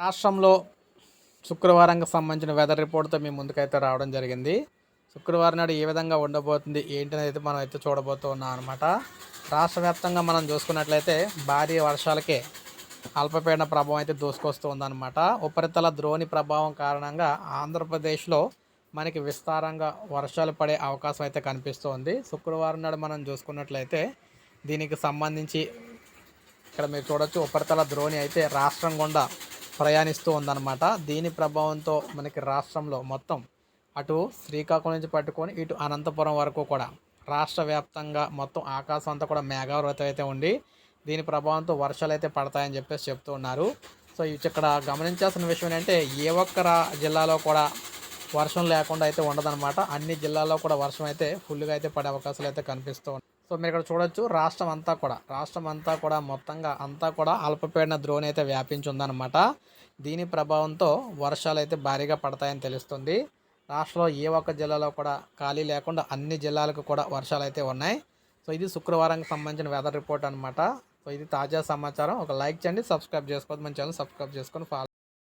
రాష్ట్రంలో శుక్రవారంకి సంబంధించిన వెదర్ రిపోర్ట్తో మీ ముందుకైతే రావడం జరిగింది. శుక్రవారం నాడు ఏ విధంగా ఉండబోతుంది ఏంటనేది అయితే మనం అయితే చూడబోతూ ఉన్నాం అనమాట రాష్ట్ర వ్యాప్తంగా మనం చూసుకున్నట్లయితే భారీ వర్షాలకే అల్పపీడన ప్రభావం అయితే దూసుకొస్తూ ఉందన్నమాట. ఉపరితల ద్రోణి ప్రభావం కారణంగా ఆంధ్రప్రదేశ్లో మనకి విస్తారంగా వర్షాలు పడే అవకాశం అయితే కనిపిస్తోంది శుక్రవారం నాడు మనం చూసుకున్నట్లయితే దీనికి సంబంధించి ఇక్కడ మీరు చూడొచ్చు ఉపరితల ద్రోణి అయితే రాష్ట్రం గుండా ప్రయాణిస్తూ ఉందన్నమాట. దీని ప్రభావంతో మనకి రాష్ట్రంలో మొత్తం అటు శ్రీకాకుళం నుంచి పట్టుకొని ఇటు అనంతపురం వరకు కూడా రాష్ట్ర వ్యాప్తంగా మొత్తం ఆకాశం అంతా కూడా మేఘావృతం అయితే ఉండి దీని ప్రభావంతో వర్షాలు అయితే పడతాయని చెప్పేసి చెప్తూ ఉన్నారు. సో ఇక్కడ గమనించాల్సిన విషయం ఏంటంటే ఏ ఒక్క జిల్లాలో కూడా వర్షం లేకుండా అయితే ఉండదన్నమాట. అన్ని జిల్లాల్లో కూడా వర్షం అయితే ఫుల్గా అయితే పడే అవకాశాలు అయితే కనిపిస్తూ ఉన్నాయి సో మీరు ఇక్కడ చూడొచ్చు రాష్ట్రం అంతా కూడా రాష్ట్రం అంతా కూడా మొత్తంగా అంతా కూడా అల్పపీడన ద్రోణి అయితే వ్యాపించి ఉందన్నమాట దీని ప్రభావంతో వర్షాలు అయితే భారీగా పడతాయని తెలుస్తుంది. రాష్ట్రంలో ఏ ఒక్క జిల్లాలో కూడా ఖాళీ లేకుండా అన్ని జిల్లాలకు కూడా వర్షాలు అయితే ఉన్నాయి. సో ఇది శుక్రవారానికి సంబంధించిన వెదర్ రిపోర్ట్ అనమాట సో ఇది తాజా సమాచారం. ఒక లైక్ చేయండి సబ్స్క్రైబ్ చేసుకోవద్దు. మన ఛానల్ సబ్స్క్రైబ్ చేసుకొని ఫాలో